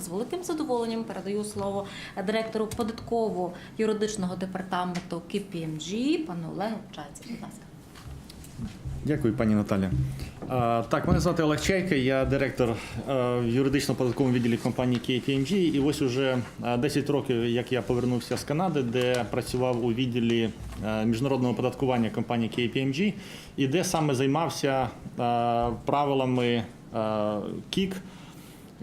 з великим задоволенням передаю слово директору податково-юридичного департаменту KPMG, пану Олегу Чайці. Будь ласка. Дякую, пані Наталя. Так, мене звати Олег Чайка, я директор е, юридично-податковому відділі компанії KPMG. І ось уже е, 10 років, як я повернувся з Канади, де працював у відділі е, міжнародного оподаткування компанії KPMG, і де саме займався е, правилами е, КІК.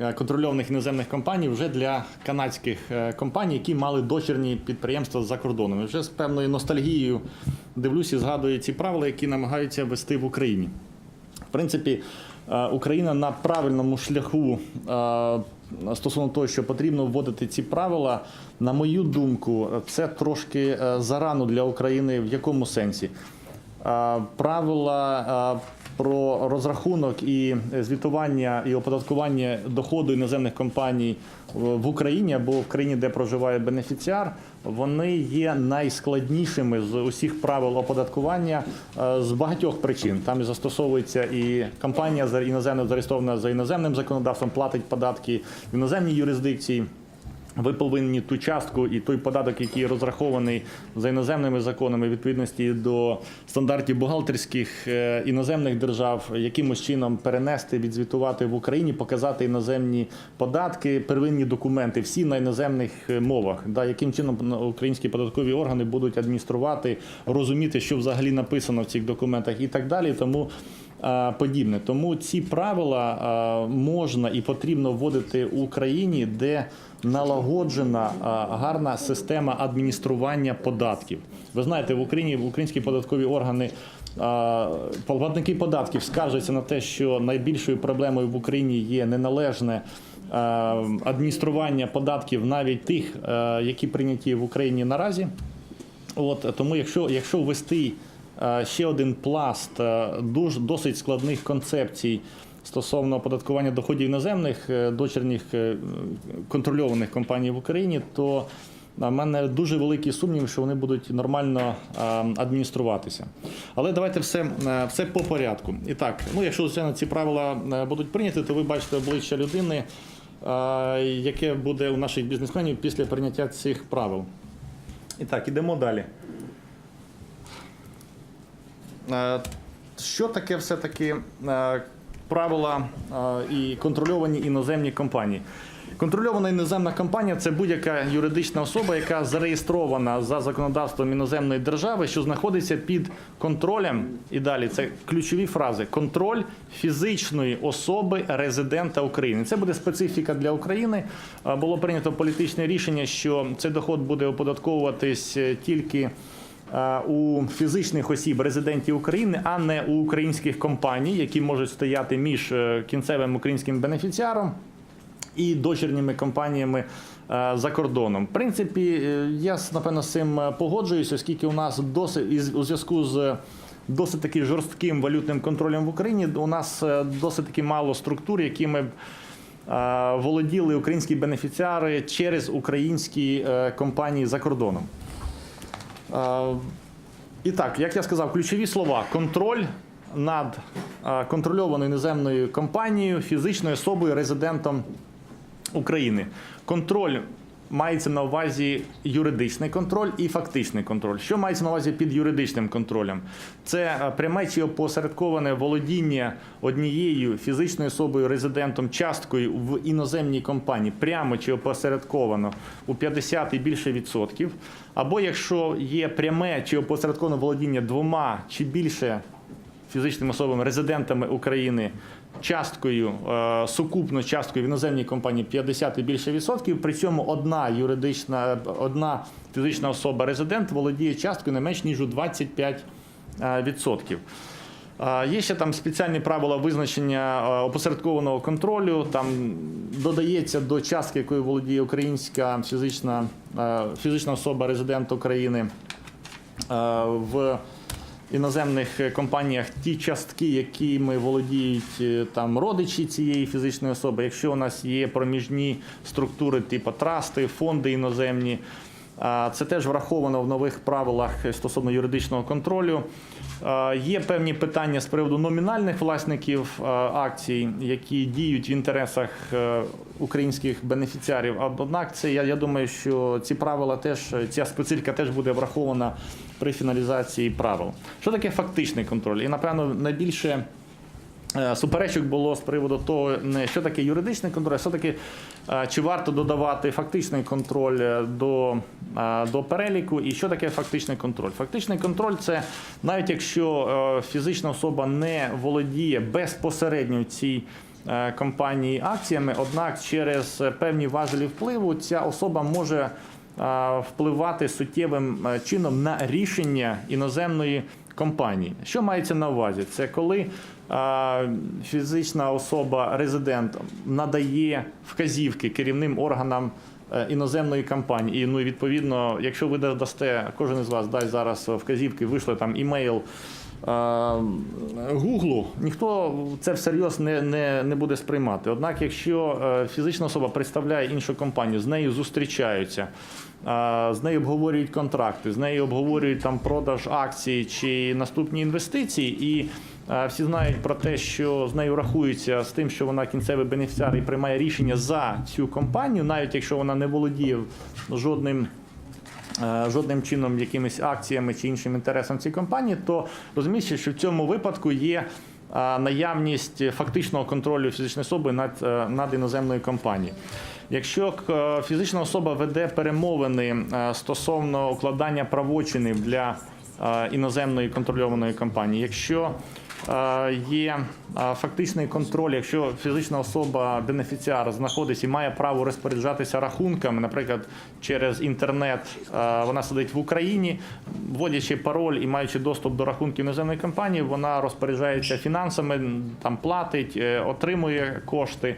Е, Контрольованих іноземних компаній вже для канадських е, компаній, які мали дочірні підприємства за кордоном. Вже з певною ностальгією дивлюся і згадую ці правила, які намагаються вести в Україні. В принципі, е, Україна на правильному шляху стосовно того, що потрібно вводити ці правила. На мою думку, це трошки зарано для України. В якому сенсі? Правила про розрахунок і звітування і оподаткування доходу іноземних компаній в Україні або в країні, де проживає бенефіціар, вони є найскладнішими з усіх правил оподаткування е, з багатьох причин. Там застосовується і компанія за іноземно зареєстрована за іноземним законодавством, платить податки в іноземній юрисдикції. Ви повинні ту частку і той податок, який розрахований за іноземними законами, відповідності до стандартів бухгалтерських е, іноземних держав, якимось чином перенести, відзвітувати в Україні, показати іноземні податки, первинні документи, всі на іноземних е, мовах. Да, яким чином українські податкові органи будуть адмініструвати, розуміти, що взагалі написано в цих документах, і так далі. Тому подібне. Тому ці правила е, можна і потрібно вводити в Україні, де налагоджена е, гарна система адміністрування податків. Ви знаєте, в Україні в українські податкові органи. е, Платники податків скаржаться на те, що найбільшою проблемою в Україні є неналежне е, адміністрування податків навіть тих, е, які прийняті в Україні наразі. От тому, якщо, якщо ввести е, ще один пласт е, дуж, досить складних концепцій стосовно оподаткування доходів іноземних е, дочірніх е, контрольованих компаній в Україні, то в мене дуже великі сумніви, що вони будуть нормально е, адмініструватися. Але давайте все, е, все по порядку. І так, ну якщо звичайно ці правила е, будуть прийняті, то ви бачите обличчя людини, е, яке буде у наших бізнесменів після прийняття цих правил. І так, ідемо далі. Е, Що таке все-таки е, правила е, і контрольовані іноземні компанії? Контрольована іноземна компанія це будь-яка юридична особа, яка зареєстрована за законодавством іноземної держави, що знаходиться під контролем. І далі це ключові фрази: контроль фізичної особи резидента України. Це буде специфіка для України. Було прийнято політичне рішення, що цей доход буде оподатковуватись тільки у фізичних осіб резидентів України, а не у українських компаній, які можуть стояти між е, кінцевим українським бенефіціаром і дочірніми компаніями е, за кордоном. В принципі, е, я напевно з цим е, погоджуюсь, оскільки у нас досить у зв'язку з досить таки жорстким валютним контролем в Україні. У нас е, досить таки мало структур, якими б е, володіли українські бенефіціари через українські е, компанії за кордоном. Е, І так, як я сказав, ключові слова: контроль над е, контрольованою іноземною компанією, фізичною особою, резидентом України. Контроль мається на увазі юридичний контроль і фактичний контроль. Що мається на увазі під юридичним контролем? Це е, пряме чи опосередковане володіння однією фізичною особою, резидентом, часткою в іноземній компанії, прямо чи опосередковано у 50 і більше відсотків. Або якщо є пряме чи опосередковане володіння двома чи більше фізичними особами, резидентами України часткою, е, сукупно часткою в іноземній компанії 50 і більше відсотків. При цьому одна юридична, одна фізична особа резидент володіє часткою не менш ніж у 25 е, відсотків. Е, Є ще там спеціальні правила визначення опосередкованого контролю. Там додається до частки, якою володіє українська фізична, фізична особа резидент України в іноземних е, компаніях ті частки, якими володіють е, там родичі цієї фізичної особи. Якщо у нас є проміжні структури, типу трасти, фонди іноземні. Це теж враховано в нових правилах стосовно юридичного контролю. Є певні питання з приводу номінальних власників акцій, які діють в інтересах е, українських бенефіціарів. Однак, це я, я думаю, що ці правила теж ця специфіка теж буде врахована при фіналізації правил. Що таке фактичний контроль? І напевно найбільше. Е, Суперечок було з приводу того, що таке юридичний контроль, що таке, е, чи варто додавати фактичний контроль е, до, до переліку, і що таке фактичний контроль. Фактичний контроль це навіть якщо фізична особа не володіє безпосередньо цій компанії акціями, однак через певні важелі впливу ця особа може впливати суттєвим чином на рішення іноземної компанії. Що мається на увазі? Це коли фізична особа, резидент, надає вказівки керівним органам е, іноземної компанії. І ну відповідно, якщо ви дасте, кожен із вас дасть зараз вказівки, вийшли там імейл. Гуглу ніхто це всерйоз не, не, не буде сприймати. Однак, якщо е, фізична особа представляє іншу компанію, з нею зустрічаються, е, з нею обговорюють контракти, з нею обговорюють там продаж акцій чи наступні інвестиції, і е, всі знають про те, що з нею рахуються з тим, що вона кінцевий бенефіціар і приймає рішення за цю компанію, навіть якщо вона не володіє жодним. Е, Жодним чином якимись акціями чи іншим інтересом цієї компанії, то розумієте, що в цьому випадку є е, наявність фактичного контролю фізичної особи над, е, над іноземною компанією. Якщо фізична особа веде перемовини стосовно укладання правочинів для іноземної контрольованої компанії, якщо є е, фактичний контроль, якщо фізична особа, бенефіціар знаходиться і має право розпоряджатися рахунками, наприклад, через інтернет, е, вона сидить в Україні, вводячи пароль і маючи доступ до рахунків іноземної компанії, вона розпоряджається фінансами, там платить, е, отримує кошти,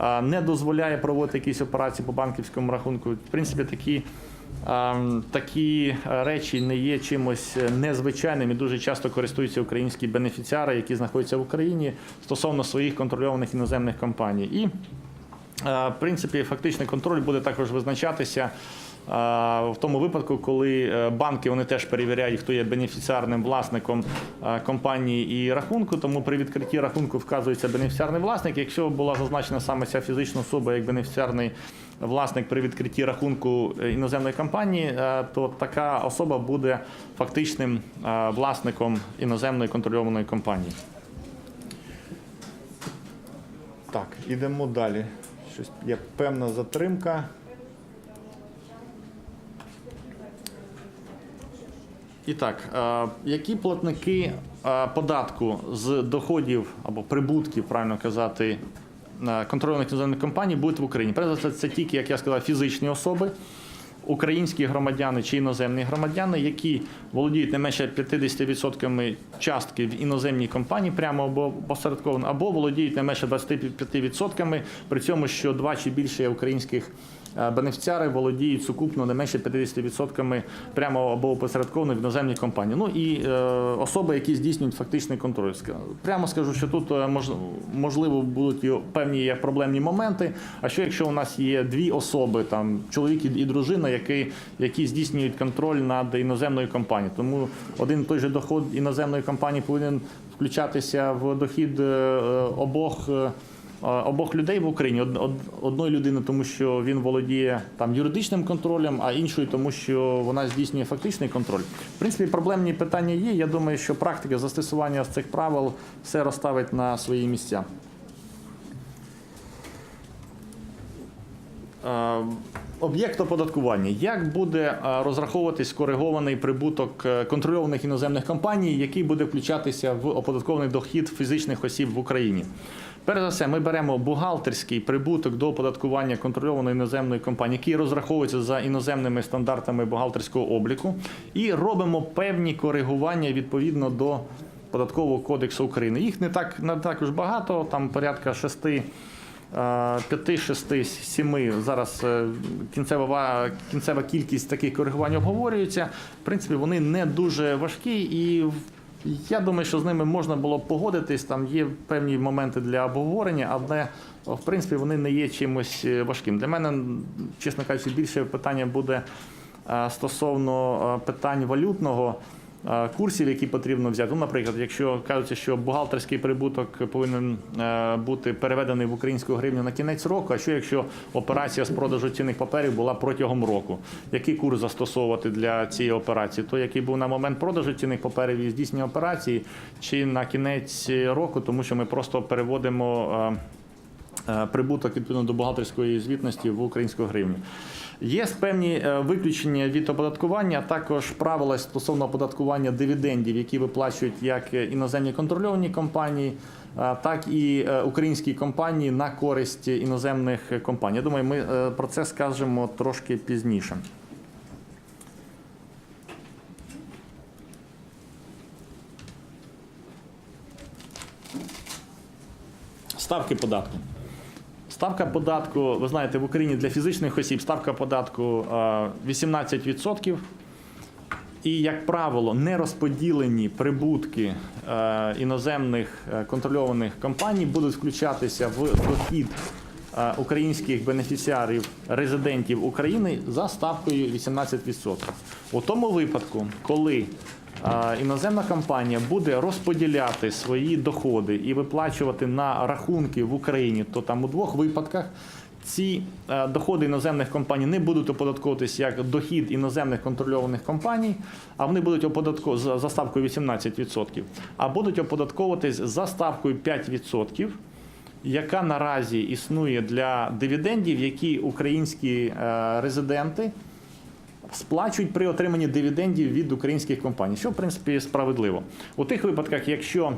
е, не дозволяє проводити якісь операції по банківському рахунку. В принципі, такі. Ем, Такі е, речі не є чимось е, незвичайним і дуже часто користуються українські бенефіціари, які знаходяться в Україні стосовно своїх контрольованих іноземних компаній. І, е, в принципі, фактичний контроль буде також визначатися в тому випадку, коли банки вони теж перевіряють, хто є бенефіціарним власником компанії і рахунку. Тому при відкритті рахунку вказується бенефіціарний власник. Якщо була зазначена саме ця фізична особа як бенефіціарний власник при відкритті рахунку е, іноземної компанії, е, то така особа буде фактичним е, власником іноземної контрольованої компанії. Так, ідемо далі. Щось є певна затримка. І так, які платники податку з доходів або прибутків, правильно казати, контрольованих іноземних компаній будуть в Україні? Перш за це тільки, як я сказав, фізичні особи, українські громадяни чи іноземні громадяни, які володіють не менше 50% частки в іноземній компанії, прямо або посередковано, або володіють не менше 25%, при цьому, що два чи більше українських е, бенефіціари володіють сукупно не менше 50% прямо або опосередковано в іноземній компанії. Ну і е, особи, які здійснюють фактичний контроль. Прямо скажу, що тут е, мож, можливо будуть певні є проблемні моменти. А що якщо у нас є дві особи, там чоловік і дружина, які, які здійснюють контроль над іноземною компанією? Тому один той же доход іноземної компанії повинен включатися в дохід е, е, обох. Обох людей в Україні Од- од- одної людини, тому що він володіє там юридичним контролем, а іншої, тому що вона здійснює фактичний контроль. В принципі, проблемні питання є. Я думаю, що практика застосування цих правил все розставить на свої місця. Об'єкт оподаткування. Як буде розраховуватись коригований прибуток е, контрольованих іноземних компаній, який буде включатися в оподаткований дохід фізичних осіб в Україні? Перш за все, ми беремо бухгалтерський прибуток до оподаткування контрольованої іноземної компанії, який розраховується за іноземними стандартами бухгалтерського обліку, і робимо певні коригування відповідно до податкового кодексу України. Їх не так не також багато, там порядка шести. 5, 6, 7 зараз е, кінцева, кінцева кількість таких коригувань обговорюється. В принципі, вони не дуже важкі, і в- я думаю, що з ними можна було б погодитись. Там є певні моменти для обговорення, але в принципі вони не є чимось е, важким. Для мене, чесно кажучи, більше питання буде е, стосовно е, питань валютного. Е, Курсів, які потрібно взяти. Ну, наприклад, якщо кажуть, що бухгалтерський прибуток повинен е, бути переведений в українську гривню на кінець року, а що якщо операція з продажу цінних паперів була протягом року? Який курс застосовувати для цієї операції? Той, який був на момент продажу цінних паперів і здійснення операції, чи на кінець року, тому що ми просто переводимо. Е, Прибуток відповідно до бухгалтерської звітності в українську гривню. Є певні е, виключення від оподаткування, а також правила стосовно оподаткування дивідендів, які виплачують як е, іноземні контрольовані компанії, так і українські компанії на користь іноземних компаній. Я думаю, ми про це скажемо трошки пізніше. Ставки податку. Ставка податку, ви знаєте, в Україні для фізичних осіб ставка податку е, 18%. І, як правило, нерозподілені прибутки іноземних е, контрольованих компаній будуть включатися в дохід українських бенефіціарів, резидентів України за ставкою 18%. У тому випадку, коли іноземна компанія буде розподіляти свої доходи і виплачувати на рахунки в Україні, то там у двох випадках. Ці е, доходи іноземних компаній не будуть оподатковуватись як дохід іноземних контрольованих компаній, а вони будуть оподатков... за за ставкою 18%, а будуть оподатковуватись за ставкою 5%, яка наразі існує для дивідендів, які українські е, резиденти сплачують при отриманні дивідендів від українських компаній, що в принципі справедливо. У тих випадках, якщо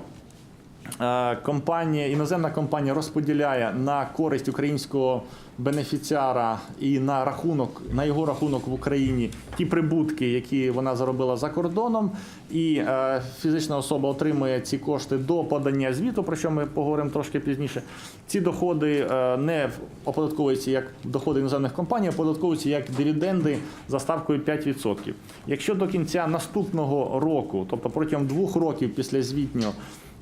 е, компанія, іноземна компанія розподіляє на користь українського бенефіціара і на рахунок, на його рахунок в Україні ті прибутки, які вона заробила за кордоном, і е, фізична особа отримує ці кошти до подання звіту, про що ми поговоримо трошки пізніше. Ці доходи е, не оподатковуються як доходи іноземних компаній, а оподатковуються як дивіденди за ставкою 5%. Якщо до кінця наступного року, тобто протягом двох років після звітнього,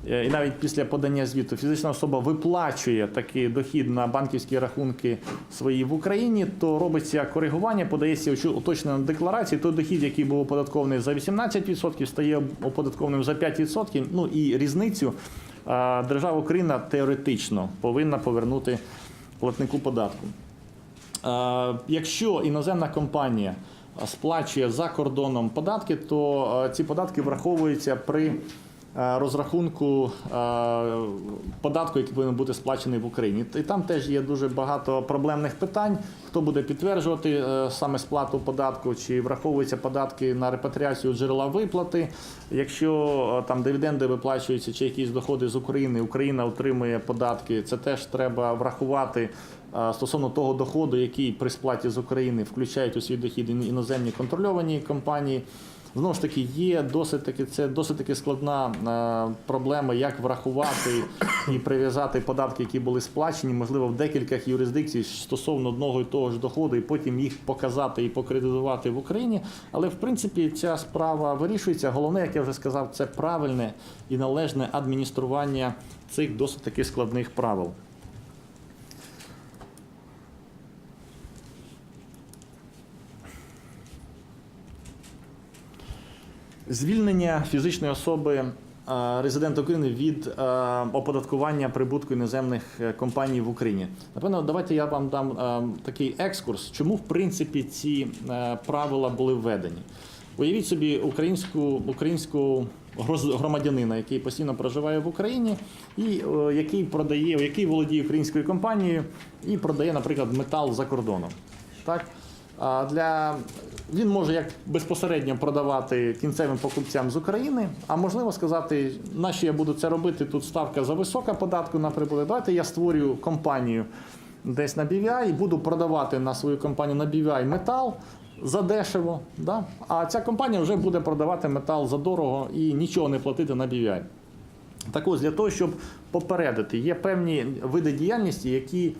і навіть після подання звіту фізична особа виплачує такий дохід на банківські рахунки свої в Україні, то робиться коригування, подається уточнена декларація. Той дохід, який був оподаткований за 18%, стає оподаткованим за 5%. Ну і різницю е, держава Україна теоретично повинна повернути платнику податку. Е, Якщо іноземна компанія сплачує за кордоном податки, то е, ці податки враховуються при е, розрахунку е, податку, який повинен бути сплачений в Україні. І там теж є дуже багато проблемних питань. Хто буде підтверджувати е, саме сплату податку, чи враховуються податки на репатріацію джерела виплати. Якщо е, там дивіденди виплачуються чи якісь доходи з України, Україна отримує податки, це теж треба врахувати. е, Стосовно того доходу, який при сплаті з України включають у свій дохід іноземні контрольовані компанії, знову ж таки є досить таки це досить таки складна е, проблема, як врахувати і прив'язати податки, які були сплачені, можливо, в декількох юрисдикцій стосовно одного і того ж доходу, і потім їх показати і покредитувати в Україні. Але в принципі ця справа вирішується. Головне, як я вже сказав, це правильне і належне адміністрування цих досить таки складних правил. Звільнення фізичної особи е, резидента України від е, оподаткування прибутку іноземних е, компаній в Україні. Напевно, давайте я вам дам такий екскурс, чому в принципі ці правила були введені. Уявіть собі українську українську громадянина, який постійно проживає в Україні, і е, який продає, який володіє українською компанією і продає, наприклад, метал за кордоном. Так? А для він може як безпосередньо продавати кінцевим покупцям з України, а можливо сказати, на що я буду це робити? Тут ставка за висока податку на прибуток. Давайте я створюю компанію десь на BVI і буду продавати на свою компанію на BVI метал за дешево. Да? А ця компанія вже буде продавати метал за дорого і нічого не платити на BVI. Так ось для того, щоб попередити, є певні види діяльності, які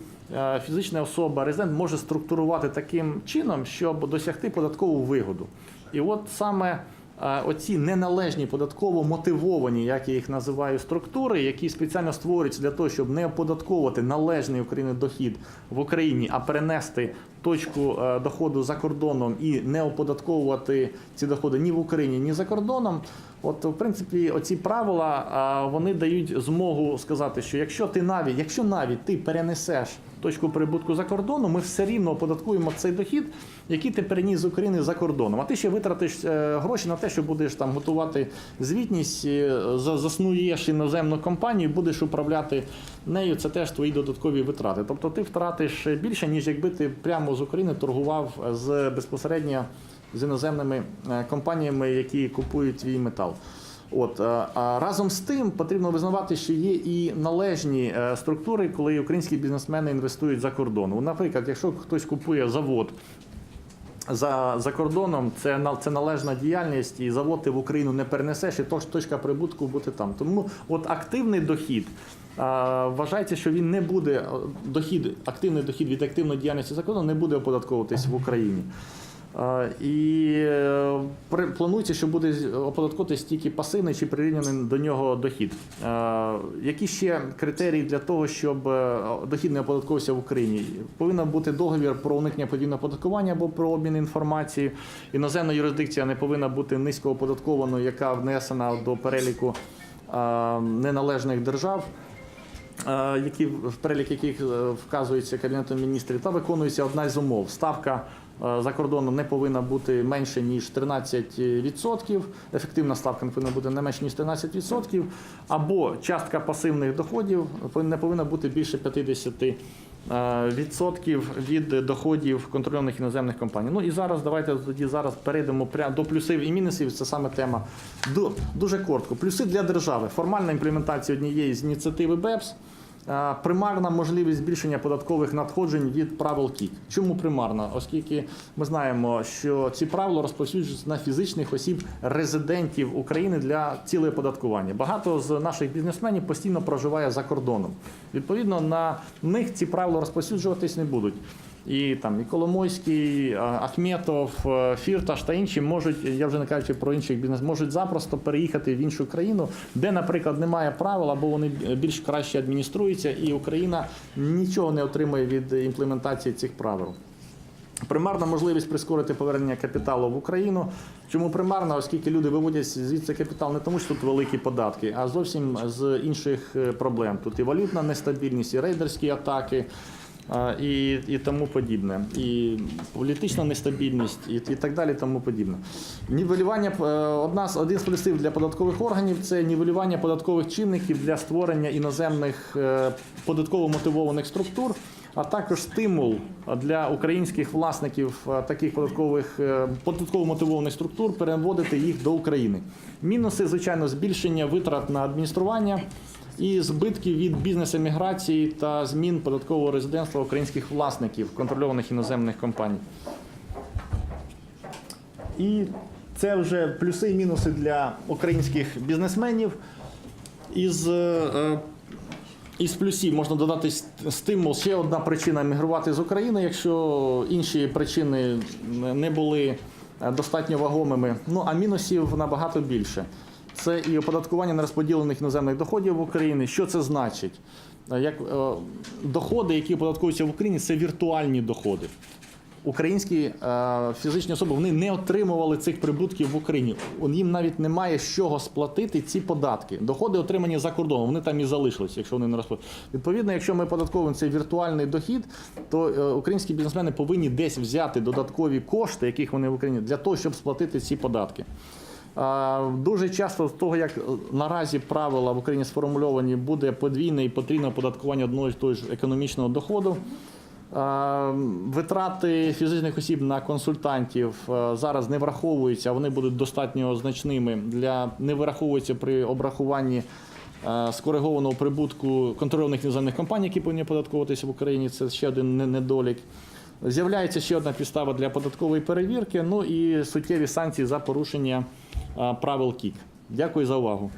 фізична особа, резидент може структурувати таким чином, щоб досягти податкову вигоду. І от саме е, оці неналежні податково мотивовані, як я їх називаю, структури, які спеціально створюються для того, щоб не оподатковувати належний Україні дохід в Україні, а перенести точку е, доходу за кордоном і не оподатковувати ці доходи ні в Україні, ні за кордоном. От, в принципі, оці правила вони дають змогу сказати, що якщо ти навіть, якщо навіть ти перенесеш точку прибутку за кордоном, ми все рівно оподаткуємо цей дохід, який ти переніс з України за кордоном. А ти ще витратиш е, гроші на те, що будеш там готувати звітність, е, заснуєш іноземну компанію, будеш управляти нею. Це теж твої додаткові витрати. Тобто ти втратиш більше, ніж якби ти прямо з України торгував з безпосередньо з іноземними е, компаніями, які купують твій метал. От е, а разом з тим потрібно визнавати, що є і належні е, структури, коли українські бізнесмени інвестують за кордоном. Наприклад, якщо хтось купує завод за, за кордоном, це це належна діяльність, і завод ти в Україну не перенесеш, і точ, точка прибутку буде там. Тому от активний дохід. а, Вважається, що він не буде дохід, активний дохід від активної діяльності за кордоном не буде оподатковуватись в Україні. І е, планується, що буде оподатковуватись тільки пасивний чи прирівняний до нього дохід. Які ще критерії для того, щоб е, дохід не оподатковувався в Україні? Повинен бути договір про уникнення подвійного оподаткування або про обмін інформацією. Іноземна юрисдикція не повинна бути низько оподаткованою, яка внесена до переліку е, неналежних держав які в перелік яких вказується кабінетом міністрів, та виконується одна з умов. Ставка за кордоном не повинна бути менше ніж 13%, ефективна ставка не повинна бути не менше ніж 13%, або частка пасивних доходів не повинна бути більше 50%. е, Відсотків від доходів контрольованих іноземних компаній. Ну і зараз давайте тоді зараз перейдемо до плюсів і мінусів. Це саме тема. Дуже коротко. Плюси для держави. Формальна імплементація однієї з ініціативи БЕПС. Е, Примарна можливість збільшення податкових надходжень від правил КІК. Чому примарна? Оскільки ми знаємо, що ці правила розповсюджуються на фізичних осіб резидентів України для цілої податкування. Багато з наших бізнесменів постійно проживає за кордоном. Відповідно, на них ці правила розповсюджуватись не будуть. І там і Коломойський, Ахметов, е, Фірташ та інші можуть, я вже не кажучи про інших бізнес, можуть запросто переїхати в іншу країну, де, наприклад, немає правил або вони більш краще адмініструються, і Україна нічого не отримує від імплементації цих правил. Примарна можливість прискорити повернення капіталу в Україну. Чому примарна? Оскільки люди виводять звідси капітал не тому, що тут великі податки, а зовсім з інших е, проблем. Тут і валютна нестабільність, і рейдерські атаки. І, і тому подібне, і політична нестабільність, і, і так далі, тому подібне. Нівелювання е, одна з один з плюсів для податкових органів це нівелювання податкових чинників для створення іноземних е, податково мотивованих структур а також стимул для українських власників е, таких податкових податково мотивованих структур переводити їх до України. Мінуси, звичайно, збільшення витрат на адміністрування і збитки від бізнес-еміграції та змін податкового резидентства українських власників контрольованих іноземних компаній. І це вже плюси і мінуси для українських бізнесменів. Із е, із плюсів можна додати стимул. Ще одна причина емігрувати з України, якщо інші причини не були е, достатньо вагомими. Ну а мінусів набагато більше. Це і оподаткування нерозподілених іноземних доходів в Україні. Що це значить? Е, Як е, доходи, які оподатковуються в Україні, це віртуальні доходи. Українські е, фізичні особи вони не отримували цих прибутків в Україні. Їм навіть немає з чого сплатити ці податки. Доходи отримані за кордоном, вони там і залишилися, якщо вони не розплатили. Відповідно, якщо ми податковуємо цей віртуальний дохід, то е, українські бізнесмени повинні десь взяти додаткові кошти, яких вони в Україні, для того, щоб сплатити ці податки. Дуже часто з того, як наразі правила в Україні сформульовані, буде подвійне і потрійне оподаткування одного і того ж економічного доходу. Витрати фізичних осіб на консультантів зараз не враховуються, вони будуть достатньо значними для не враховуються при обрахуванні скоригованого прибутку контрольованих іноземних компаній, які повинні податковуватися в Україні. Це ще один недолік. З'являється ще одна підстава для податкової перевірки. Ну і суттєві санкції за порушення правил КІК. Дякую за увагу.